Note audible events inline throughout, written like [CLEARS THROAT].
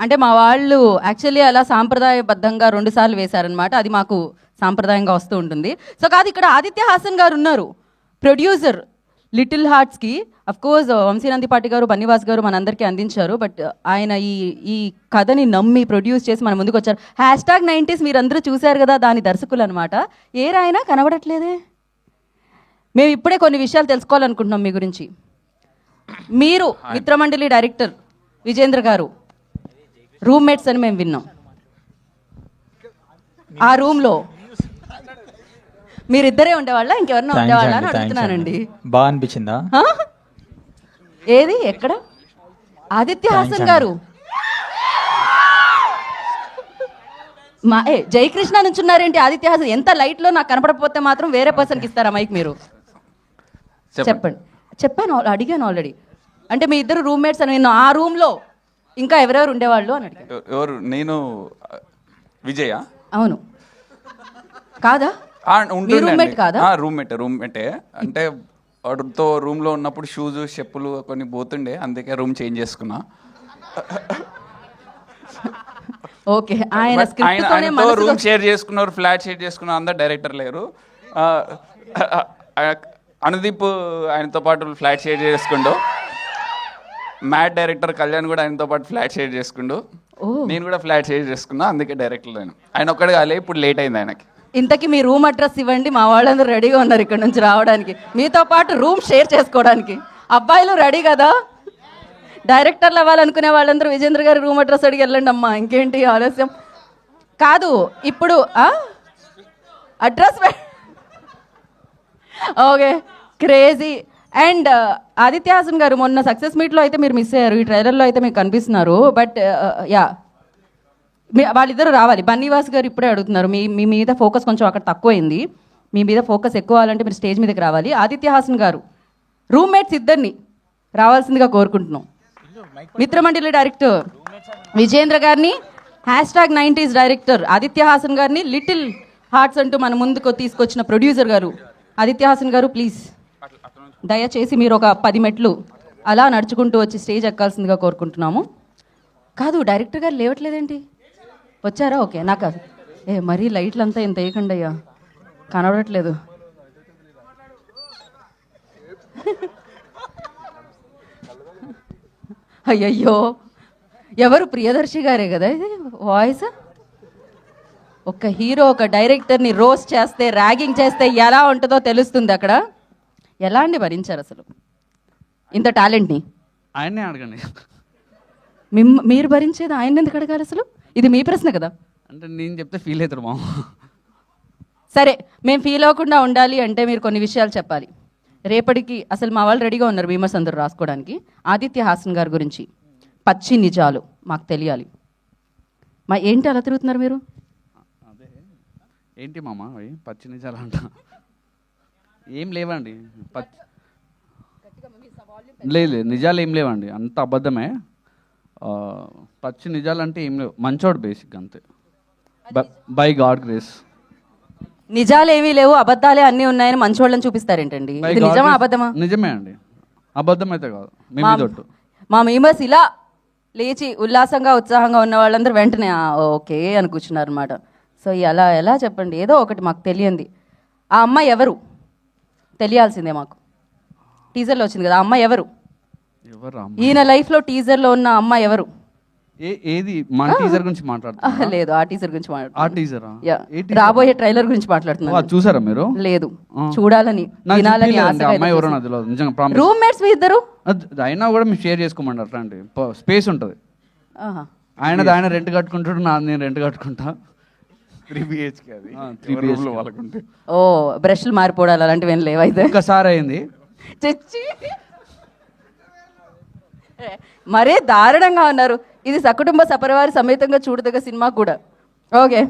అంటే మా వాళ్ళు యాక్చువల్లీ అలా సాంప్రదాయబద్ధంగా రెండు సార్లు వేశారనమాట అది మాకు సాంప్రదాయంగా వస్తూ ఉంటుంది. సో కాదు ఇక్కడ ఆదిత్య హాసన్ గారు ఉన్నారు. ప్రొడ్యూసర్ లిటిల్ హార్ట్స్కి అఫ్ కోర్స్ వంశీనందిపాటి గారు బన్నివాస్ గారు మనందరికీ అందించారు. బట్ ఆయన ఈ ఈ కథని నమ్మి ప్రొడ్యూస్ చేసి మన ముందుకు వచ్చారు. హ్యాష్ ట్యాగ్ నైంటీస్ మీరు అందరూ చూశారు కదా దాని దర్శకులు అనమాట ఏ రాయినా? కనబడట్లేదే. మేము ఇప్పుడే కొన్ని విషయాలు తెలుసుకోవాలనుకుంటున్నాం మీ గురించి. మీరు మిత్రమండలి డైరెక్టర్ విజేంద్ర గారు రూమ్మేట్స్ అని మేము విన్నాం. ఆ రూమ్లో మీరిద్దరే ఉండేవాళ్ళ? ఇంకెవరన్నా ఉండేవాళ్ళ అని అడుగుతున్నానండి. బాగా అనిపించిందా? ఏది? ఎక్కడ? ఆదిత్య హాసన్ గారు. మా ఏ జయకృష్ణ నుంచి ఉన్నారేంటి ఆదిత్య హాసన్? ఎంత లైట్లో నాకు కనపడకపోతే మాత్రం వేరే పర్సన్కి ఇస్తారా మైక్ మీరు? చెప్పండి. చెప్పాను అడిగాను ఆల్రెడీ. అంటే మీ ఇద్దరు రూమ్మేట్స్ అని విన్నాం. ఆ రూమ్లో ఇంకా ఎవరెవరు ఉండేవాళ్ళు అని ఎవరు? నేను విజయ. అవును. కాదా? మీ roommate కాదా? రూమ్మేట్ రూమ్మేటే అంటే వాడితో రూమ్లో ఉన్నప్పుడు షూస్ చెప్పులు కొన్ని పోతుండే అందుకే రూమ్ చేంజ్ చేసుకున్నా. ఓకే ఆయన But ఆయన తోనే ఆయనతో మనసులో రూమ్ షేర్ చేసుకున్నారు ఫ్లాట్ షేర్ చేసుకున్నారు అందరు డైరెక్టర్ లేరు. ఆ, ఆ, అనుదీప్ ఆయనతో పాటు ఫ్లాట్ షేర్ చేసుకుండు మ్యాట్ డైరెక్టర్ కళ్యాణ్ కూడా ఆయనతో పాటు ఫ్లాట్ షేర్ చేసుకుండు. నేను కూడా ఫ్లాట్ షేర్ చేసుకున్నా అందుకే డైరెక్టర్ లేను ఆయన ఒక్కడే కాలే ఇప్పుడు లేట్ అయింది ఆయనకి. ఇంతకీ మీ రూమ్ అడ్రస్ ఇవ్వండి మా వాళ్ళందరూ రెడీగా ఉన్నారు ఇక్కడ నుంచి రావడానికి. మీతో పాటు రూమ్ షేర్ చేసుకోవడానికి. అబ్బాయిలు రెడీ కదా? డైరెక్టర్లు అవ్వాలనుకునే వాళ్ళందరూ విజేంద్ర గారి రూమ్ అడ్రస్ అడిగి వెళ్ళండి అమ్మా. ఇంకేంటి ఆలస్యం? కాదు ఇప్పుడు address okay crazy and uh, Aditya Hasan గారు మొన్న సక్సెస్ మీట్లో అయితే మీరు మిస్ అయ్యారు. ఈ ట్రైలర్లో అయితే మీకు కనిపిస్తున్నారు. బట్ uh, uh, యా వాళ్ళిద్దరు రావాలి. బన్నీవాస్ గారు ఇప్పుడే అడుగుతున్నారు. మీ మీ మీద ఫోకస్ కొంచెం అక్కడ తక్కువైంది. మీ మీద ఫోకస్ ఎక్కువ అవ్వాలంటే మీరు స్టేజ్ మీదకి రావాలి. ఆదిత్య హాసన్ గారు రూమ్మేట్స్ ఇద్దరిని రావాల్సిందిగా కోరుకుంటున్నాం. మిత్రమండలి డైరెక్టర్ విజేంద్ర గారిని hashtag nineties director Aditya Hasan గారిని లిటిల్ హార్ట్స్ అంటూ మన ముందుకు తీసుకొచ్చిన ప్రొడ్యూసర్ గారు ఆదిత్య హాసన్ గారు ప్లీజ్. దయచేసి మీరు ఒక పది మెట్లు అలా నడుచుకుంటూ వచ్చి స్టేజ్ ఎక్కాల్సిందిగా కోరుకుంటున్నాము. కాదు డైరెక్టర్ గారు లేవట్లేదేంటి? వచ్చారా? ఓకే నాకు ఏ మరీ లైట్లు అంతా ఇంత వేయకండి అయ్యా కనబడట్లేదు. అయ్యయ్యో ఎవరు ప్రియదర్శి గారే కదా ఇది? వాయిస్? ఒక హీరో ఒక డైరెక్టర్ని రోస్ట్ చేస్తే ర్యాగింగ్ చేస్తే ఎలా ఉంటుందో తెలుస్తుంది అక్కడ. ఎలా అండి భరించారు అసలు? ఇంత టాలెంట్ని? ఆయన్నే అడగండి. మిమ్ మీరు భరించేది ఆయన ఎందుకు అడగాలి అసలు? ఇది మీ ప్రశ్న కదా. అంటే నేను చెప్తే ఫీల్ అవుతారు మామ. సరే మేము ఫీల్ అవ్వకుండా ఉండాలి అంటే మీరు కొన్ని విషయాలు చెప్పాలి. రేపటికి అసలు మా వాళ్ళు రెడీగా ఉన్నారు భీమర్స్ అందరూ రాసుకోవడానికి. ఆదిత్య హాసన్ గారి గురించి. పచ్చి నిజాలు మాకు తెలియాలి. మా ఏంటి అలా తిరుగుతున్నారు మీరు? అదే. ఏంటి మామ అవి పచ్చి నిజాలు అంట. ఏం లేవండి. పచ్చి లేదు లేదు నిజాలు ఏం లేవండి. అంత అబద్ధమే. ఆ, పచ్చి నిజాలు అంటే ఏం లేవు. మంచోడు బేసిక్ అంతే. By God grace. నిజాలు ఏమీ లేవు అబద్ధాలే అన్నీ ఉన్నాయని మంచోళ్ళని చూపిస్తారేంటండి? ఇది నిజమా అబద్ధమా? నిజమే అండి. అబద్ధం అయితే కాదు. మీ మా- మీద ఒట్టు మా మేమర్స్ ఇలా లేచి ఉల్లాసంగా ఉత్సాహంగా ఉన్న వాళ్ళందరూ వెంటనే "ఆ, ఓకే అని కూర్చున్నారు అనమాట సో ఎలా ఎలా చెప్పండి? ఏదో ఒకటి మాకు తెలియంది. ఆ అమ్మాయి ఎవరు? తెలియాల్సిందే మాకు. టీజర్లో వచ్చింది కదా అమ్మాయి ఎవరు? ఈయన లైఫ్లో టీజర్లో ఉన్న అమ్మాయి ఎవరు? ఏది? మన టీజర్ గురించి మాట్లాడుతున్నా [LAUGHS] లేదు ఆ టీజర్ గురించి ఆ టీజరా? రాబోయే ట్రైలర్ గురించి అది చూసారా మీరు? లేదు. చూడాలని వినాలని అమ్మాయి ఎవరో తెలియదు నిజంగా రూమ్మేట్స్ మీ ఇద్దరు? అయినా కూడా మీరు షేర్ చేసుకోమండి అట్లా అండి స్పేస్ ఉంటుంది. ఆహా. ఆయనది ఆయన రెంట్ కట్టుకుంటాడు నా నేను రెంట్ కట్టుకుంటా. త్రీ బిహెచ్కే అది. త్రీ ఎవరి room లో వాళ్ళకుంటే. ఓ బ్రష్లు మారిపోవడాలు అలాంటివి ఏం లేవైతే ఒక్కసారి అయింది చచ్చి. మరే దారుణంగా ఉన్నారు. ఇది సకుటుంబ సపరివారి సమేతంగా చూడదగ్గ సినిమా కూడా. ఓకే.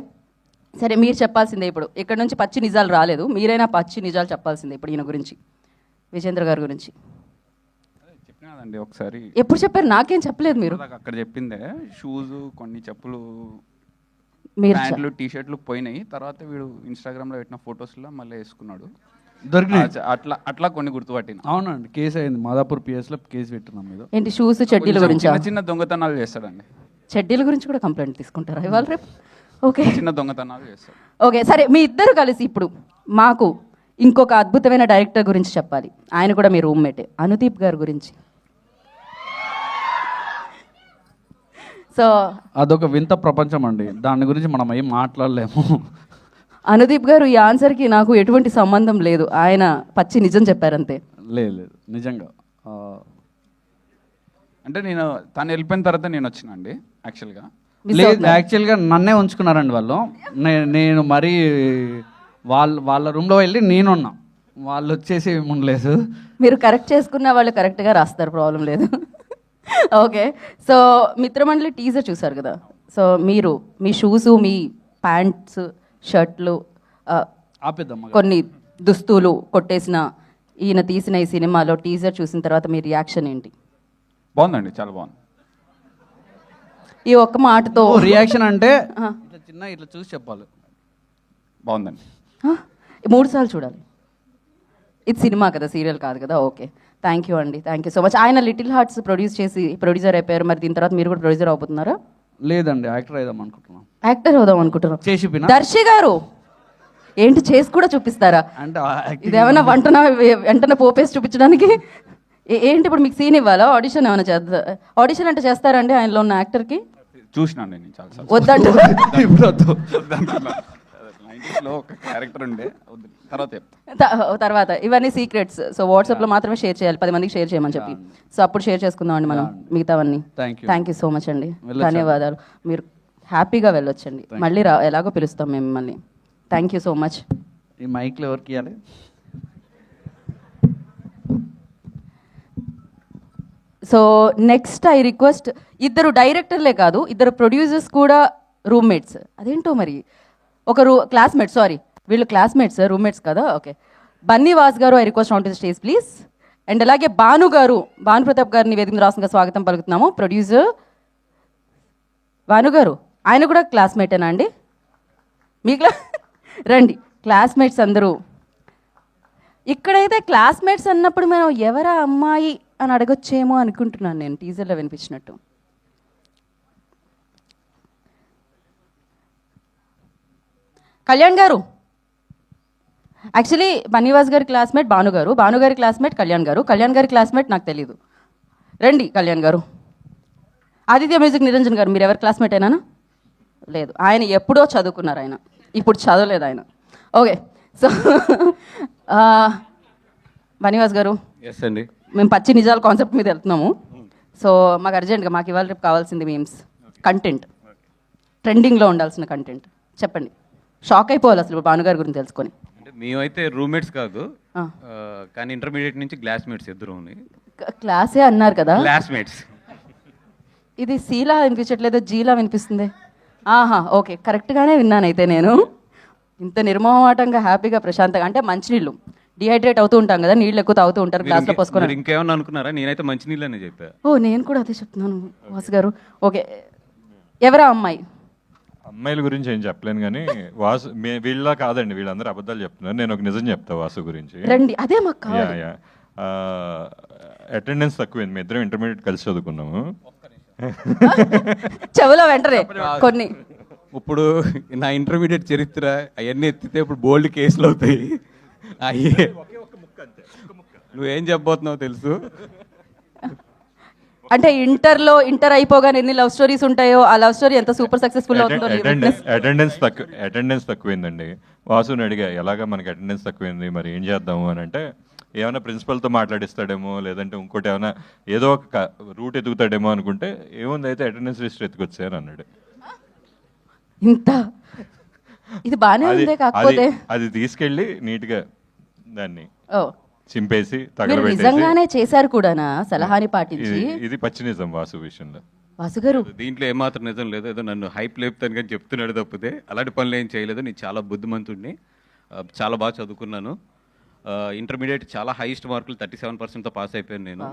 సరే మీరు చెప్పాల్సిందే ఇప్పుడు. ఇక్కడ నుంచి పచ్చి నిజాలు రాలేదు. మీరైనా పచ్చి నిజాలు చెప్పాల్సిందే ఇప్పుడు ఈయన గురించి. విజేంద్ర గారి గురించి. ఒకసారి. ఎప్పుడు చెప్పారు? నాకేం చెప్పలేదు మీరు. అక్కడ చెప్పిందే షూస్ కొన్ని చెప్పులు ప్యాంట్లు టీ షర్ట్లు పోయినాయి. తర్వాత వీడు ఇన్స్టాగ్రామ్లో పెట్టిన ఫొటోస్లో మళ్ళీ వేసుకున్నాడు. దొరికినాయి? అట్లా అట్లా కొన్ని గుర్తుపట్టిన. అవునండి కేసు అయింది. మాదాపూర్ పిఎస్లో కేసు పెట్టినాం మీద. ఏంటి షూస్ చెడ్డీల గురించా? చిన్న చిన్న దొంగతనాలు చేస్తాడండి. చెడ్డీల గురించి కూడా కంప్లైంట్ తీసుకుంటారా ఇవాళ రేపు? ఓకే. చిన్న దొంగతనాలు చేస్తారు ఓకే సరే మీ ఇద్దరు కలిసి ఇప్పుడు మాకు ఇంకొక అద్భుతమైన డైరెక్టర్ గురించి చెప్పాలి. ఆయన కూడా మీ రూమ్మేటే. అనుదీప్ గారి గురించి. సో అదొక వింత ప్రపంచం అండి దాని గురించి మనం ఏం మాట్లాడలేము. అనుదీప్ గారు ఈ ఆన్సర్కి నాకు ఎటువంటి సంబంధం లేదు. ఆయన పచ్చి నిజం చెప్పారంతే. లేదు లేదు. నిజంగా. ఆ, అంటే నేను తను వెళ్ళిపోయిన తర్వాత నేను వచ్చిన అండి యాక్చువల్గా Miss లేదు. యాక్చువల్గా నన్నే ఉంచుకున్నారండి వాళ్ళు. నే- నేను మరీ వాళ్ళ వాళ్ళ రూమ్లో వెళ్ళి నేనున్నా వాళ్ళు వచ్చేసి ఉండలేదు మీరు కరెక్ట్ చేసుకున్న వాళ్ళు కరెక్ట్గా రాస్తారు ప్రాబ్లం లేదు. ఓకే సో మిత్రమండలి టీజర్ చూసారు కదా? సో మీరు మీ షూస్ మీ ప్యాంట్స్ షర్ట్లు ఆపేద్దాం కొన్ని దుస్తులు కొట్టేసిన ఈయన తీసిన ఈ సినిమాలో టీజర్ చూసిన తర్వాత మీ రియాక్షన్ ఏంటి? బాగుందండి చాలా బాగుంది. ఈ ఒక్క మాటతో రియాక్షన్ అంటే. ఇట్లా చిన్న ఇట్లా చూసి చెప్పాలి. బాగుందండి. ఆ, మూడు సార్లు చూడాలి. ఇది సినిమా కదా సీరియల్ కాదు కదా? ఓకే థ్యాంక్ యూ అండి థ్యాంక్ యూ సో మచ్ ఆయన లిటిల్ హార్ట్స్ ప్రొడ్యూస్ చేసి ప్రొడ్యూసర్ అయిపోయారు. మరి దీని తర్వాత మీరు కూడా ప్రొడ్యూసర్ అవుతున్నారా లేదండి యాక్టర్ అయిదాం అనుకుంటున్నాం. యాక్టర్ అవుదాం అనుకుంటున్నాం. చేసి పిన? దర్శి గారు! ఏంటి చేసి కూడా చూపిస్తారా? acting- ఇదేమైనా వంటన వెంటనే పోపేసి చూపించడానికి? ఏ- ఏంటి ఇప్పుడు మీకు సీన్ ఇవ్వాలా? ఆడిషన్ ఏమైనా చేద్దా ఆడిషన్ అంటే చేస్తారండి ఆయనలో ఉన్న యాక్టర్కి చూసినాండి నేను చాలా వద్దంట [LAUGHS] నైన్టీస్లో ఒక క్యారెక్టర్ ఉండే. తర్వాత చెప్తా. తర్వాత ఇవన్నీ సీక్రెట్స్ సో వాట్సాప్లో మాత్రమే షేర్ చేయాలి. పది మందికి షేర్ చేయమని చెప్పి. సో అప్పుడు షేర్ చేసుకుందాం అండి మనం మిగతావన్నీ. థ్యాంక్ యూ సో మచ్ అండి? ధన్యవాదాలు. మీరు హ్యాపీగా వెళ్ళొచ్చండి. మళ్ళీ రా ఎలాగో పిలుస్తాం మేము మిమ్మల్ని. థ్యాంక్ యూ సో మచ్ ఈ మైక్లో ఎవరికి ఇవ్వాలి సో నెక్స్ట్ ఐ రిక్వెస్ట్ ఇద్దరు డైరెక్టర్లే కాదు ఇద్దరు ప్రొడ్యూసర్స్ కూడా రూమ్మేట్స్ అదేంటో మరి? ఒక రూ క్లాస్మేట్ సారీ వీళ్ళు క్లాస్మేట్స్ రూమ్మేట్స్ కదా? ఓకే బన్నీ వాస్ గారు I request on to stage please and అలాగే భాను గారు భాను ప్రతాప్ గారిని వేదిక రాసంగా స్వాగతం పలుకుతున్నాము. ప్రొడ్యూసర్ భాను గారు ఆయన కూడా క్లాస్మేటేనా అండి? మీ క్లా [LAUGHS] రండి. క్లాస్మేట్స్ అందరూ. ఇక్కడైతే క్లాస్మేట్స్ అన్నప్పుడు మనం ఎవరా అమ్మాయి అని అడగొచ్చేమో అనుకుంటున్నాను నేను టీజర్లో వినిపించినట్టు. కళ్యాణ్ గారు? యాక్చువల్లీ బన్నీవాస్ గారి క్లాస్మేట్ భాను గారు. భాను గారి క్లాస్మేట్ కళ్యాణ్ గారు. కళ్యాణ్ గారి క్లాస్మేట్ నాకు తెలియదు రండి కళ్యాణ్ గారు. ఆదిత్య మ్యూజిక్ నిరంజన్ గారు మీరు ఎవరి క్లాస్మేట్ అయినా లేదు. ఆయన ఎప్పుడో చదువుకున్నారు ఆయన. ఇప్పుడు చదవలేదు ఆయన. ఓకే. సో బనీవాస్ గారు అండి. మేము పచ్చి నిజాల కాన్సెప్ట్ మీద వెళ్తున్నాము. సో మాకు అర్జెంట్గా మాకు ఇవాళ రేపు కావాల్సింది మీమ్స్. కంటెంట్ ట్రెండింగ్లో ఉండాల్సిన కంటెంట్ చెప్పండి. షాక్ అయిపోవాలి అసలు భానుగారి గురించి తెలుసుకొని. అంటే మేమైతే రూమ్మేట్స్ కాదు కానీ ఇంటర్మీడియట్ నుంచి క్లాస్మేట్స్ ఇద్దరు క్లాసే అన్నారు కదా. క్లాస్మేట్స్ ఇది సీలా వినిపించట్లేదు జీలా వినిపిస్తుంది? ఆహా ఓకే కరెక్ట్గానే విన్నాను అయితే నేను. ఇంత నిర్మోహమాటంగా హ్యాపీగా ప్రశాంతంగా అంటే మంచినీళ్ళు. డిహైడ్రేట్ అవుతూ ఉంటాం కదా నీళ్ళు ఎక్కువ తాగుతూ ఉంటారు గ్లాస్లో పోసుకొని. ఇంకేమన్నా అనుకున్నారా? నేనైతే మంచినీళ్ళనే చెప్పా. ఓ నేను కూడా అదే చెప్తున్నాను వాసు గారు. ఓకే. ఎవరా అమ్మాయి? అమ్మాయిల గురించి ఏం చెప్పలేను కానీ వాసు మే- వీళ్ళ కాదండి వీళ్ళందరూ అబద్ధాలు చెప్తున్నారు. నేను ఒక నిజం చెప్తా వాసు గురించి. రండి అదే మాకు యా కావాలి. యా. అటెండెన్స్ తక్కువైంది. మీ ఇద్దరం ఇంటర్మీడియట్ కలిసి చదువుకున్నాము. [LAUGHS] చెవులో వెంటనే కొన్ని. ఇప్పుడు నా ఇంటర్మీడియట్ చరిత్ర అవన్నీ ఎత్తితే ఇప్పుడు బోల్డ్ కేసులు అవుతాయి. అయ్యే నువ్వేం చెప్పబోతున్నావు తెలుసు. అంటే ఇంటర్లో ఇంటర్ అయిపోగానే ఎన్ని లవ్ స్టోరీస్ ఉంటాయో ఆ లవ్ స్టోరీ ఎంత సూపర్ సక్సెస్ఫుల్ అవుతుందో అటెండెన్స్ తక్కువ అటెండెన్స్ తక్కువైందండి. వాసుని అడిగా ఎలాగ మనకి అటెండెన్స్ తక్కువైంది? మరి ఏం చేద్దాము? అని అంటే ఏమైనా ప్రిన్సిపల్తో మాట్లాడిస్తాడేమో లేదంటే ఇంకోటి ఏమైనా ఏదో ఒక రూట్ ఎదుగుతాడేమో అనుకుంటే ఏముంది అయితే అటెండెన్స్ లిస్ట్ ఎత్తుకొచ్చారు అన్నాడు. ఇంత? ఇది అది ఉందే కాకపోతే? అది తీసుకెళ్ళి నీట్గా దాన్ని ఓ. చింపేసి నిజంగానే చేశారు కూడానా? సలహాని పాటించి? ఇది పచ్చి నిజం వాసు విషయంలో. వాసు గారు దీంట్లో ఏమాత్రం నిజం లేదు. ఏదో నన్ను హైప్ లేపుతాను కానీ చెప్తున్నాడు తప్పితే అలాంటి పనులు ఏం చేయలేదు. నేను చాలా బుద్ధిమంతుడిని చాలా బాగా చదువుకున్నాను. ఇంటర్మీడియట్ చాలా హైయెస్ట్ మార్కులు థర్టీ సెవెన్ పర్సెంట్తో పాస్ అయిపోయాను నేను.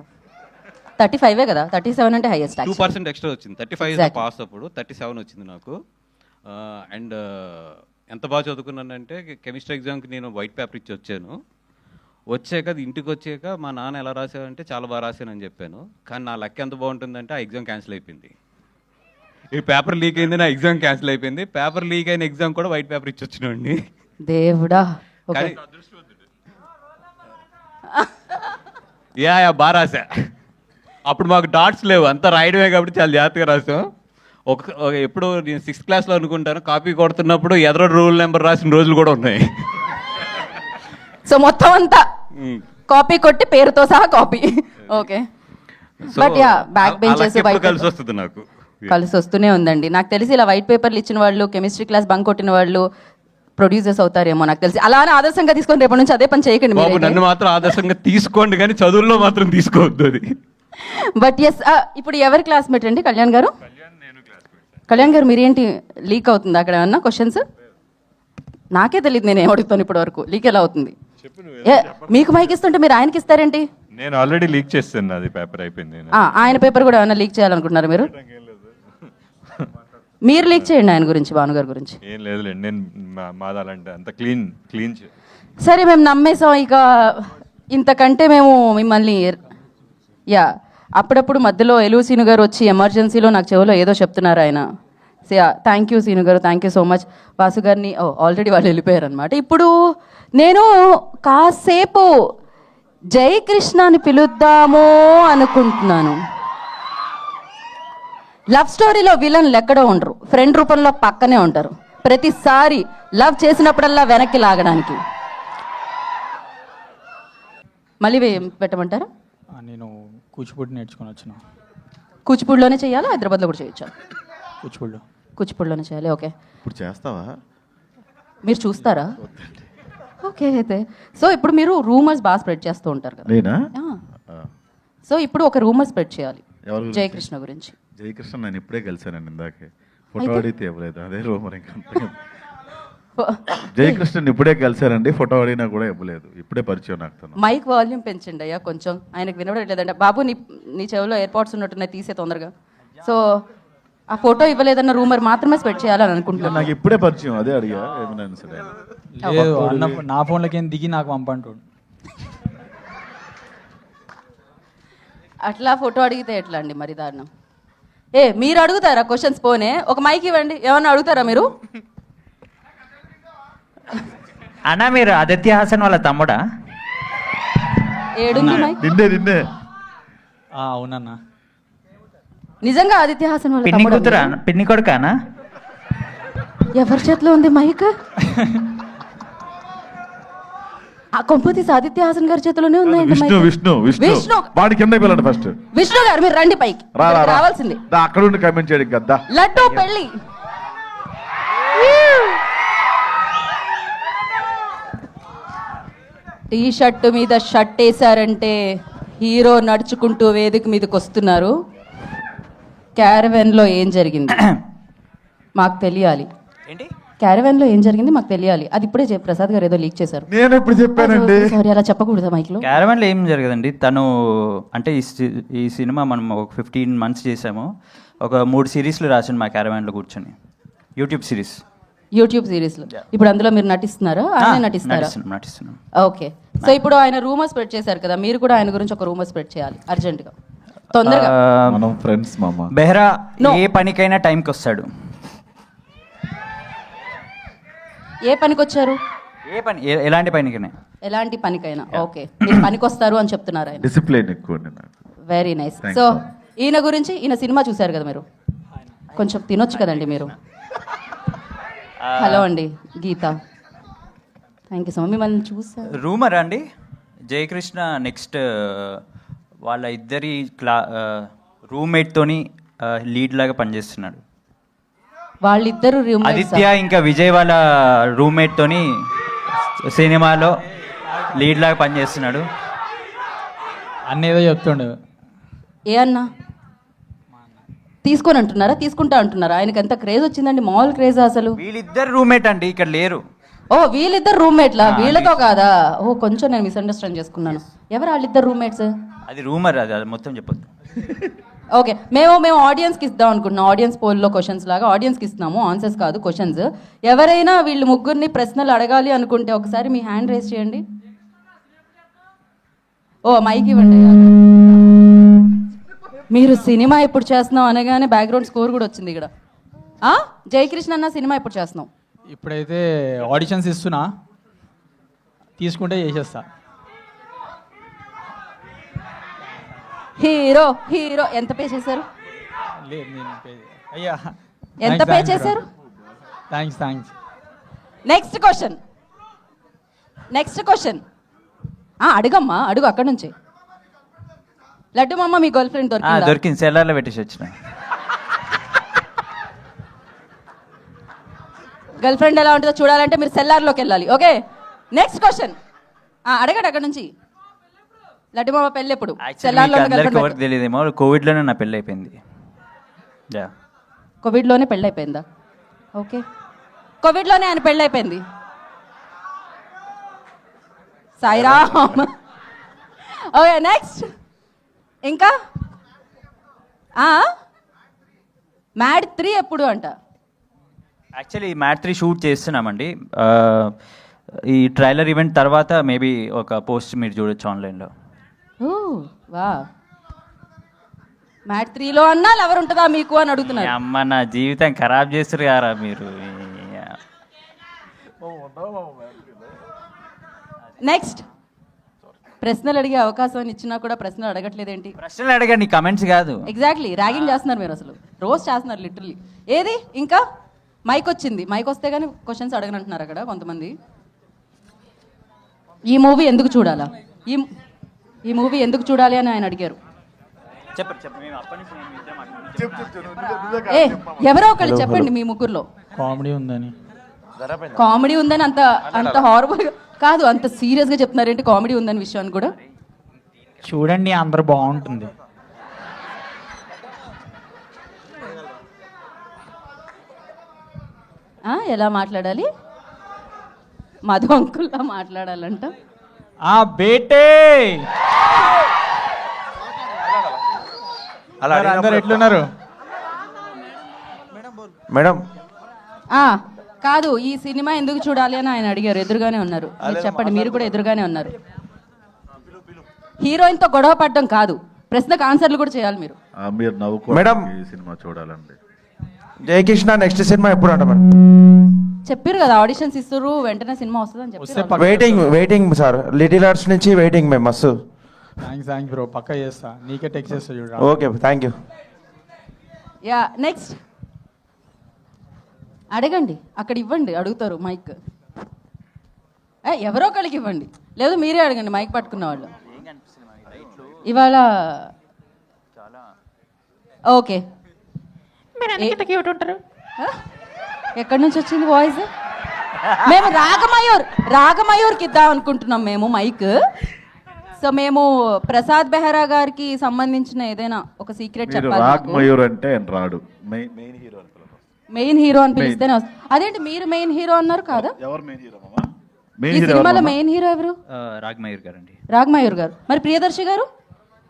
థర్టీ ఫైవే కదా? థర్టీ సెవెన్ అంటే హైయెస్ట్ టూ పర్సెంట్ ఎక్స్ట్రా వచ్చింది. Thirty five. పాస్ అప్పుడు. థర్టీ సెవెన్ వచ్చింది నాకు. అండ్ ఎంత బాగా చదువుకున్నానంటే కెమిస్ట్రీ ఎగ్జామ్కి నేను వైట్ పేపర్ ఇచ్చి వచ్చాను. వచ్చాక ఇంటికి వచ్చాక మా నాన్న ఎలా రాశావంటే చాలా బాగా రాశానని చెప్పాను. కానీ నా లక్ ఎంత బాగుంటుందంటే ఆ ఎగ్జామ్ క్యాన్సిల్ అయిపోయింది. ఈ పేపర్ లీక్ అయింది నా ఎగ్జామ్ క్యాన్సిల్ అయిపోయింది. పేపర్ లీక్ అయిన ఎగ్జామ్ కూడా వైట్ పేపర్ ఇచ్చి వచ్చినండి దేవుడా యా యా బాగా రాసా అప్పుడు మాకు డాట్స్ లేవు. అంతా రాయడమే కాబట్టి చాలా జాగ్రత్తగా రాసాం ఒక ఎప్పుడు నేను సిక్స్త్ క్లాస్లో అనుకుంటాను. కాపీ కొడుతున్నప్పుడు ఎదరో రూల్ నెంబర్ రాసిన రోజులు కూడా ఉన్నాయి. సో మొత్తం అంతా. కాపీ కొట్టి పేరుతో సహా copy okay but yeah back benches కలిసి వస్తుంది నాకు? కలిసి వస్తూనే ఉందండి. నాకు తెలిసి ఇలా వైట్ పేపర్లు ఇచ్చిన వాళ్ళు కెమిస్ట్రీ క్లాస్ బంక్ కొట్టిన వాళ్ళు ప్రొడ్యూసర్స్ అవుతారేమో నాకు తెలిసి. అలానే ఆదర్శంగా తీసుకొని రేపటి నుంచి అదే పని చేయకండి బాబు నన్ను మాత్రం ఆదర్శంగా తీసుకోండి కానీ చదువుల్లో మాత్రం తీసుకోవద్దు అది. బట్ ఎస్ ఇప్పుడు ఎవరి క్లాస్మేట్ అండి కళ్యాణ్ గారు? కళ్యాణ్ గారు మీరేంటి లీక్ అవుతుంది అక్కడ ఏమన్నా క్వశ్చన్స్ నాకే తెలియదు నేను ఏం అడుగుతాను ఇప్పటి వరకు లీక్ ఎలా అవుతుంది? ఏ, మీకు మైక్ ఇస్తుంటే మీరు ఆయనకి ఇస్తారేంటి? నేను ఆల్రెడీ లీక్ చేస్తాను అది పేపర్ అయిపోయింది. ఆ, ఆయన పేపర్ కూడా ఏమైనా లీక్ చేయాలనుకుంటున్నారు మీరు? [LAUGHS] మీరు లీక్ చేయండి ఆయన గురించి భానుగారి గురించి. ఏం లేదులేండి నేను మా- మాది అలాంటి అంత క్లీన్ క్లీన్ సరే మేము నమ్మేసాం ఇక ఇంతకంటే మేము మిమ్మల్ని యా అప్పుడప్పుడు మధ్యలో ఎలు సీను గారు వచ్చి ఎమర్జెన్సీలో నాకు చెవిలో ఏదో చెప్తున్నారు ఆయన. So yeah thank you Seenu గారు thank you so much Vasu గారిని ఓ ఆల్రెడీ వాళ్ళు వెళ్ళిపోయారు అనమాట ఇప్పుడు నేను కాసేపు జై కృష్ణ అని పిలుద్దామో అనుకుంటున్నాను. లవ్ స్టోరీలో విలన్లు ఎక్కడో ఉండరు. ఫ్రెండ్ రూపంలో పక్కనే ఉంటారు. ప్రతిసారి లవ్ చేసినప్పుడల్లా వెనక్కి లాగడానికి. మళ్ళీ పెట్టమంటారా? నేను కూచిపూడి నేర్చుకొని వచ్చిన. కూచిపూడిలోనే చేయాలా? హైదరాబాద్లో కూడా చేయొచ్చా? కూచిపూడిలో. కూచిపూడిలోనే చేయాలి. ఓకే. ఇప్పుడు చేస్తావా? మీరు చూస్తారా? ఓకే అయితే. సో ఇప్పుడు మీరు రూమర్స్ బాగా స్ప్రెడ్ చేస్తూ ఉంటారు కదా. నేనా. సో ఇప్పుడు ఒక రూమర్ స్ప్రెడ్ చేయాలి? జయకృష్ణ గురించి. జయకృష్ణ నేను ఇప్పుడే కలిసానండి ఇందాకే. ఫోటో అడిగితే ఇవ్వలేదు. అదే రూమర్ ఇంకా అంతే. జయకృష్ణన్ ఇప్పుడే కలిసానండి ఫోటో అడిగినా కూడా ఇవ్వలేదు. ఇప్పుడే పరిచయం నాకు మైక్ వాల్యూమ్ పెంచండి అయ్యా కొంచెం. ఆయనకు వినబడట్లేదండి. బాబు నీ నీ చెవిలో ఎయిర్పాడ్స్ ఉన్నట్టున్నాయి తీసే తొందరగా. సో ఆ ఫోటో ఇవ్వలేదన్న రూమర్ మాత్రమే స్ప్రెడ్ చేయాలని అనుకుంటున్నాను నాకు ఇప్పుడే పరిచయం అదే అడిగా ఏమైనా సరే. లేదు అన్న నా ఫోన్లోకి ఏం దిగి నాకు పంపంటాడు. అట్లా ఫోటో అడిగితే ఎట్లా అండి మరి దారుణం? ఏ మీరు అడుగుతారా క్వశ్చన్స్ పోనే? ఒక మైక్ ఇవ్వండి ఏమన్నా అడుగుతారా మీరు? అన్న మీరు ఆదిత్య హాసన్ వాళ్ళ తమ్ముడా? ఏడుంది మైక్? నిన్నే నిన్నే. ఆ, అవునన్నా. నిజంగా ఆదిత్య హాసన్ వాళ్ళ పిన్ని తమ్ముడా? కూతురా? పిన్ని కొడుకానా? ఎవరి చేతిలో ఉంది మైక్? ఆ కొంపతీసి ఆదిత్య హాసన్ గారి చేతిలోనే ఉందండి విష్ణు మైక్. విష్ణు విష్ణు. విష్ణు. వాడి కింద వెళ్ళండి ఫస్ట్ విష్ణు గారు మీరు రండి పైకి. రా రా ఇక్కడికి రా. రావాల్సింది. దా, అక్కడ ఉండి కమెంట్ చేయడం కదా లడ్డు పెళ్ళి. టీ షర్ట్ మీద షర్ట్ వేసారంటే హీరో నడుచుకుంటూ వేదిక మీదకి వస్తున్నారు. క్యారవెన్లో ఏం జరిగింది? [CLEARS THROAT] మాకు తెలియాలి. ఏంటి? క్యారవెన్లో ఏం జరిగింది మాకు తెలియాలి. అది ఇప్పుడే చెప్పు ప్రసాద్ గారు ఏదో లీక్ చేశారు. నేను ఎప్పుడు చెప్పానండి. సారీ అలా చెప్పకూడదా మైక్లో క్యారవాన్లో ఏం జరగదండి? తను అంటే ఈ సి- ఈ సినిమా మనం ఒక ఫిఫ్టీన్ మంత్స్ చేసాము. ఒక మూడు సిరీస్లు రాసాను మా క్యారవాన్లో కూర్చొని. YouTube series. యూట్యూబ్ సిరీస్లో ఇప్పుడు అందులో మీరు నటిస్తున్నారా? ఆయన నటిస్తారా నటిస్తున్నాం నటిస్తున్నాం. ఓకే. సో ఇప్పుడు ఆయన రూమర్ స్ప్రెడ్ చేశారు కదా మీరు కూడా ఆయన గురించి ఒక రూమర్ స్ప్రెడ్ చేయాలి అర్జెంట్గా తొందరగా. మనం ఫ్రెండ్స్ మామ. బెహ్రా. ఏ పనికైనా టైంకి వస్తాడు. ఏ పనికి వచ్చారు ఏ పని ఏ- ఎలాంటి పనికైనా. ఎలాంటి పనికైనా. ఓకే మీరు పనికి వస్తారు అని చెప్తున్నారు ఆయన. డిసిప్లిన్ ఎక్కువ నాకు. Very nice so. ఈయన గురించి ఈయన సినిమా చూశారు కదా మీరు? కొంచెం తినొచ్చు కదండి మీరు. హలో అండి Geetha. Thank you so much మిమ్మల్ని చూసా రూమర్ అండి. జయకృష్ణ నెక్స్ట్ వాళ్ళ ఇద్దరి క్లా రూమ్మేట్తోని లీడ్ లాగా పనిచేస్తున్నాడు. వాళ్ళిద్దరు రూమ్ ఆదిత్య ఇంకా విజయ్ వాళ్ళ రూమ్మేట్ తోని సినిమాలో లీడ్ లాగా పనిచేస్తున్నాడు. అన్న ఏదో చెప్తుండే. ఏ అన్నా? తీసుకొని అంటున్నారా? తీసుకుంటా అంటున్నారా? ఆయనకి ఎంత క్రేజ్ వచ్చిందండి మామూలు క్రేజ్ అసలు. వీళ్ళిద్దరు రూమ్మేట్ అండి ఇక్కడ లేరు. ఓ వీళ్ళిద్దరు రూమ్మేట్లా వీళ్ళతో కాదా? ఓ కొంచెం నేను మిస్అండర్స్టాండ్ చేసుకున్నాను. ఎవరు వాళ్ళిద్దరు రూమ్మేట్స్ అది రూమర్ అది అది మొత్తం చెప్పొద్దు. ఓకే మేము మేము ఆడియన్స్కి ఇద్దాం అనుకుంటున్నాం ఆడియన్స్ పోల్లో క్వశ్చన్స్ లాగా. ఆడియన్స్కి ఇస్తున్నాము ఆన్సర్స్ కాదు క్వశ్చన్స్ ఎవరైనా వీళ్ళు ముగ్గురిని ప్రశ్నలు అడగాలి అనుకుంటే ఒకసారి మీ హ్యాండ్ రేస్ చేయండి. ఓ మైక్ ఇవ్వండి. మీరు సినిమా ఎప్పుడు చేస్తున్నాం అనగానే బ్యాక్గ్రౌండ్ స్కోర్ కూడా వచ్చింది ఇక్కడ. ఆ? జయకృష్ణ అన్న సినిమా ఎప్పుడు చేస్తున్నాం ఇప్పుడైతే ఆడిషన్స్ ఇస్తున్నా. తీసుకుంటే చేసేస్తా. Hero hero. ఎంత పే చేశారు? లేదు నేను pay- అయ్యా. ఎంత పే చేశారు? Thanks thanks next question next question అడుగమ్మా అడుగు అక్కడ నుంచి. లడ్డు మామ మీ గర్ల్ ఫ్రెండ్ దొరికిందా? దొరికింది సెల్లార్లో పెట్టేసి వచ్చిన. గర్ల్ ఫ్రెండ్ ఎలా ఉంటుందో చూడాలంటే మీరు సెల్లార్లోకి వెళ్ళాలి ఓకే? నెక్స్ట్ క్వశ్చన్ అడగండి అక్కడ నుంచి. లడ్డు మామ పెళ్ళి ఎప్పుడు? అందరికి ఎవరికి తెలియదేమో కోవిడ్లోనే నా పెళ్ళి అయిపోయింది. యా కోవిడ్లోనే పెళ్ళి అయిపోయిందా? ఓకే. కోవిడ్లోనే ఆయన పెళ్ళి అయిపోయింది. సాయిరామ్. ఓకే నెక్స్ట్ ఇంకా? మ్యాడ్ త్రీ ఎప్పుడు అంట? యాక్చువల్లీ మ్యాట్ త్రీ షూట్ చేస్తున్నామండి. ఈ ట్రైలర్ ఈవెంట్ తర్వాత మేబీ ఒక పోస్ట్ మీరు చూడొచ్చు ఆన్లైన్లో. వా మ్యాడ్ త్రీలో అన్నా లవర్ ఉంటుందా మీకు అని అడుగుతున్నారు. అమ్మ నా జీవితం ఖరాబ్ చేస్తారు కారా మీరు? నెక్స్ట్ ప్రశ్నలు అడిగే అవకాశం ఇచ్చినా కూడా ప్రశ్నలు అడగట్లేదేంటి? ప్రశ్నలు అడగండి కమెంట్స్ కాదు. ఎగ్జాక్ట్లీ ర్యాగింగ్ చేస్తున్నారు మీరు అసలు. రోజ్ చేస్తున్నారు లిటరలీ ఏది? ఇంకా? మైక్ వచ్చింది. మైక్ వస్తే కానీ క్వశ్చన్స్ అడగనంటున్నారు అక్కడ కొంతమంది. ఈ మూవీ ఎందుకు చూడాలా? ఈ ఈ మూవీ ఎందుకు చూడాలి అని ఆయన అడిగారు. ఏ ఎవరో ఒకళ్ళు చెప్పండి మీ ముగ్గురులో. కామెడీ ఉందని. కామెడీ ఉందని అంత అంత హారబుల్ కాదు అంత సీరియస్గా చెప్తున్నారేంటి కామెడీ ఉందని విషయాన్ని కూడా? చూడండి అందరు బాగుంటుంది. ఆ, ఎలా మాట్లాడాలి? మధు అంకుల్లా మాట్లాడాలంట. ఆ బేటే. అలా అందరు ఎట్లున్నారు? మేడం. ఆ, కాదు ఈ సినిమా ఎందుకు చూడాలి అని ఆయన అడిగారు. ఎదురుగానే ఉన్నారు. మీరు చెప్పండి మీరు కూడా ఎదురుగానే ఉన్నారు. హీరోయిన్తో గొడవ పడడం కాదు. ప్రశ్నకు ఆన్సర్లు కూడా చేయాలి మీరు. మీరు నవ్వుకో మేడం. ఈ సినిమా చూడాలండి. జయకృష్ణ నెక్స్ట్ సినిమా ఎప్పుడు అంట మేడం చెప్పారు కదా ఆడిషన్స్ ఇస్తారు వెంటనే సినిమా వస్తుందని వస్తే చెప్పారు waiting waiting sir little hearts నుంచి వెయిటింగ్ మేము మస్తు. థ్యాంక్స్ థ్యాంక్స్ బ్రో పక్క చేస్తా. నీకే టెక్స్ట్ చేస్తా చూడ okay thank you yeah next అడగండి అక్కడ ఇవ్వండి అడుగుతారు మైక్ ఏ, ఎవరో ఒకళ్ళకి ఇవ్వండి. లేదు మీరే అడగండి మైక్ పట్టుకున్న వాళ్ళు. ఇవాళ ఓకే ఎక్కడి నుంచి వచ్చింది వాయిస్ మేము రాగమయూర్ రాగమయూర్కి ఇద్దాం అనుకుంటున్నాం మేము మైక్. సో మేము ప్రసాద్ బెహరా గారికి సంబంధించిన ఏదైనా ఒక సీక్రెట్ చెప్పాలి. మయూర్ అంటే రాడు. Main main hero. Main hero అని పిలిస్తేనే వస్తుంది అదేంటి మీరు మెయిన్ హీరో అన్నారు కాదా? ఎవరు మెయిన్ హీరో మామా? మెయిన్ ఈ హీరో సినిమాలో మెయిన్ హీరో ఎవరు? రాగ్మయూర్ గారండి. రాగమయూర్ గారు. మరి ప్రియదర్శి గారు?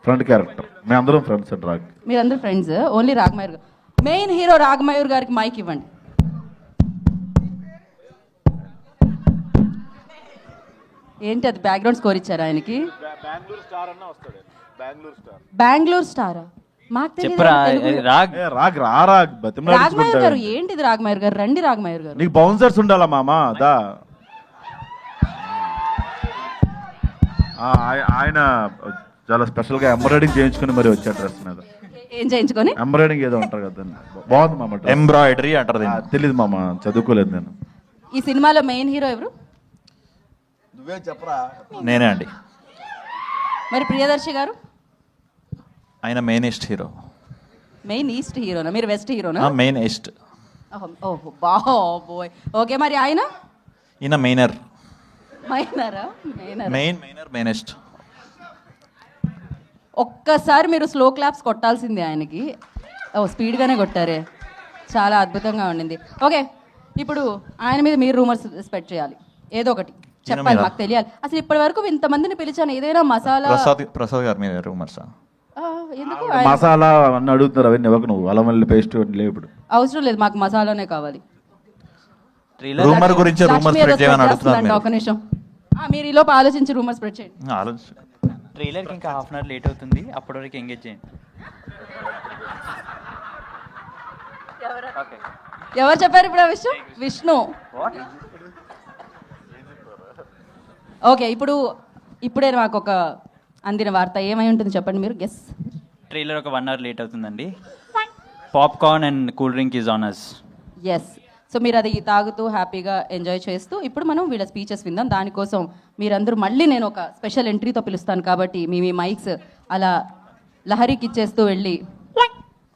ఫ్రంట్ క్యారెక్టర్ మేము అందరం ఫ్రెండ్స్ అండి రాగ్. మీరందరూ ఫ్రెండ్స్ ఓన్లీ రాగమయూర్ గారు. మెయిన్ హీరో రాగమయూర్ గారికి మైక్ ఇవ్వండి. ఏంటి అది బ్యాక్గ్రౌండ్ స్కోర్ ఇచ్చారు ఆయనకి? బెంగళూరు స్టారా మాకు రాగమయూర్ గారు ఏంటిది రాగమయూర్ గారు? రండి రాగమయూర్ గారు. నీకు బౌన్సర్స్ ఉండాలా మామా? దా. ఆయన చాలా స్పెషల్గా ఎంబ్రాయిడింగ్ చేయించుకుని మరి వచ్చాడు డ్రెస్ మీద. ఏం చేయించుకొని? ఎంబ్రాయిడింగ్ ఏదో ఉంటారు కదా బాగుంది మామ. ఎంబ్రాయిడరీ అంటారు ఆ, తెలీదు మామ చదువుకోలేదు నేను. ఈ సినిమాలో మెయిన్ హీరో ఎవరు? నేనే అండి. మరి ప్రియదర్శి గారు? ఆయన main east hero. Main east హీరోనా? మీరు వెస్ట్ హీరోనా? Main east. ఓహో, ఓహో బాబోయ్. ఓకే మరి ఆయన? ఈయన మెయినర్ మైనరా? Minor? Main mainer main east. ఒక్కసారి మీరు స్లో క్లాప్స్ కొట్టాల్సిందే ఆయనకి. ఓ స్పీడ్గానే కొట్టారే. చాలా అద్భుతంగా ఉండింది. ఓకే ఇప్పుడు ఆయన మీద మీరు రూమర్స్ స్ప్రెడ్ చేయాలి. ఏదో ఒకటి. చెప్పాలి? మాకు తెలియాలి. అసలు ఇప్పటి వరకు ఇంతమందిని పిలిచాను. ఏదైనా మసాలా ప్రసాద్ ప్రసాద్ గారి మీద రూమర్స్ ఆ, ఎందుకు మసాలా అన్నీ అడుగుతున్నారు. అవన్నీ ఇవ్వకు నువ్వు. అల్లం పేస్ట్ లేవు ఇప్పుడు. అవసరం లేదు. మాకు మసాలానే కావాలి. రూమర్ గురించి రూమర్ స్ప్రెడ్ చేయమని అడుగుతున్నారు ఒక నిమిషం. ఆ, మీరు ఈలోపు ఆలోచించి రూమర్ స్ప్రెడ్ చేయండి. ఆలోచించు. ట్రైలర్కి ఇంకా హాఫ్ అన్ అవర్ లేట్ అవుతుంది. అప్పటి వరకు ఎంగేజ్ చేయండి. ఎవరు? చెప్పారు ఇప్పుడు ఆ విషయం? విష్ణు. ఓకే ఇప్పుడు ఇప్పుడే నాకు ఒక అందిన వార్త. ఏమై ఉంటుంది చెప్పండి మీరు? గెస్ ట్రైలర్ ఒక వన్ అవర్ లేట్ అవుతుందండి. Popcorn and cool drink is on ours yes so మీరు అది తాగుతూ హ్యాపీగా ఎంజాయ్ చేస్తూ ఇప్పుడు మనం వీళ్ళ స్పీచెస్ విందాం. దానికోసం మీరందరూ మళ్ళీ నేను ఒక స్పెషల్ ఎంట్రీతో పిలుస్తాను కాబట్టి మీ మీ మైక్స్ అలా లహరికి ఇచ్చేస్తూ వెళ్ళి